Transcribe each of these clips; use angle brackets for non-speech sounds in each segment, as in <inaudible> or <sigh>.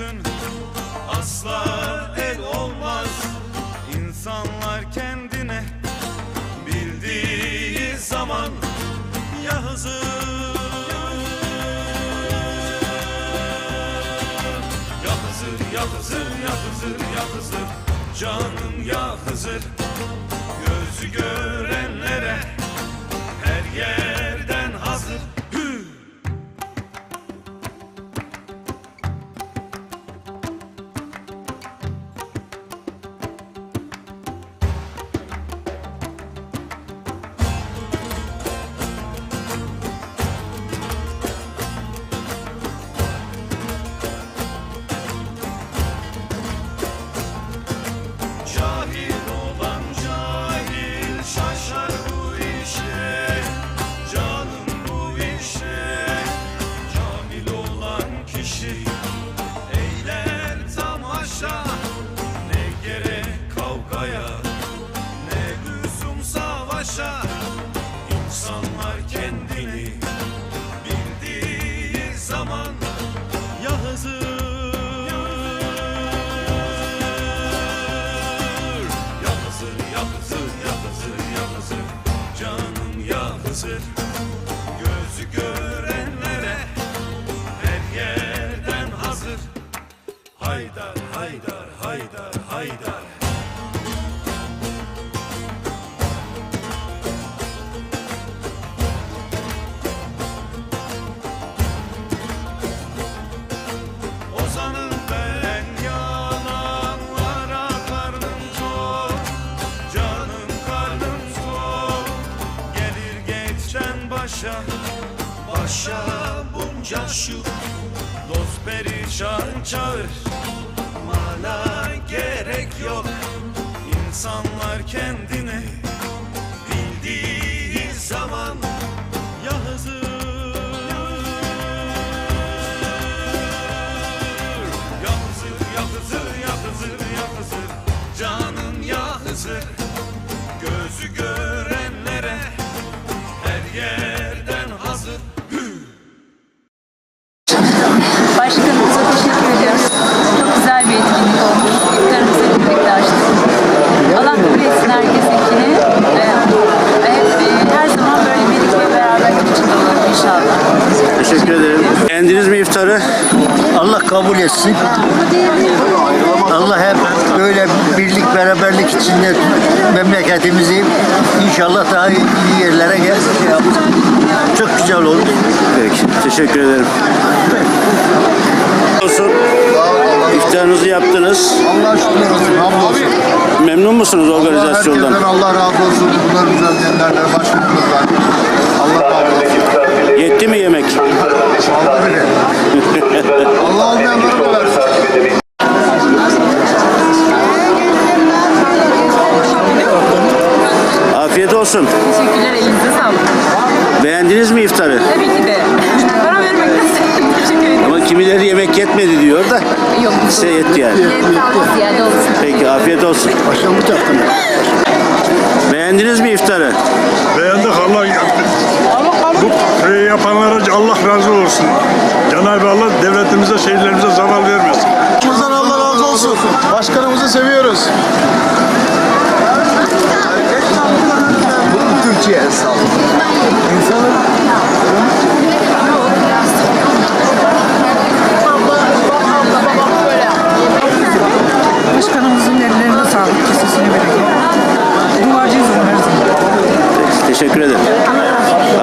bütün Asla el olmaz. İnsanlar kendine bildiği zaman ya Hızır Ya Hızır, ya Hızır, ya Hızır, ya Hızır Canım ya Hızır ne lüzum savaşa başa Başa bunca şu. Dost perişan çağır Mana gerek yok. İnsanlar kendini Bildiği zaman Ya Hızır Ya Hızır, ya Hızır, ya Hızır, ya Hızır Canım ya Hızır Gözü görenlere Teşekkür ederim. Beğendiniz mi iftarı? Allah kabul etsin. Allah hep böyle birlik beraberlik içinde memleketimizi inşallah daha iyi yerlere gel. Çok güzel oldu. Peki. Teşekkür ederim. Olsun. İftarınızı yaptınız. Allah şükür olsun, hamdolsun. Memnun musunuz organizasyondan? Herkesten Allah razı olsun. Bunlar düzenleyenlerden başkanımızdan. Allah razı olsun. Yetti mi yemek? Allah. Allah olmayanlara da versin. Afiyet olsun. Teşekkürler. Elinize sağlık. Beğendiniz mi iftarı? Tabii ki de. Para vermek <laughs> Teşekkür ederim. Ama kimileri yemek yetmedi diyor da Yok. size yetti yani. Ziyade olsun. Peki afiyet olsun. Başkan bu. Beğendiniz mi iftarı? Beğendik Allah bu şeyi yapanlara Allah razı olsun. Cenab-ı Allah devletimize, şehirlerimize zaval vermesin. Başımızdan Allah razı olsun. Başkanımızı seviyoruz. Türkiye. İnsanın Başkanımızın ellerine sağlık, kesesine bereket. Duacıyız zaman. Teşekkür ederim.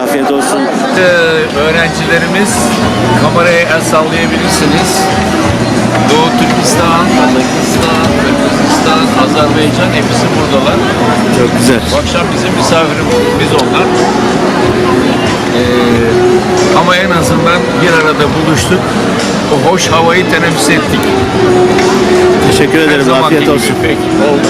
Afiyet olsun. Ee, öğrencilerimiz kameraya el sallayabilirsiniz. Doğu Türkistan, Kazakistan, Kırgızistan, Beycan hepsi buradalar. Çok güzel. Bu akşam bizim misafirimiz onlar. Ee, ama en azından bir arada buluştuk. O hoş havayı teneffüs ettik. Teşekkür ederim. Afiyet olsun. Peki. Oldu.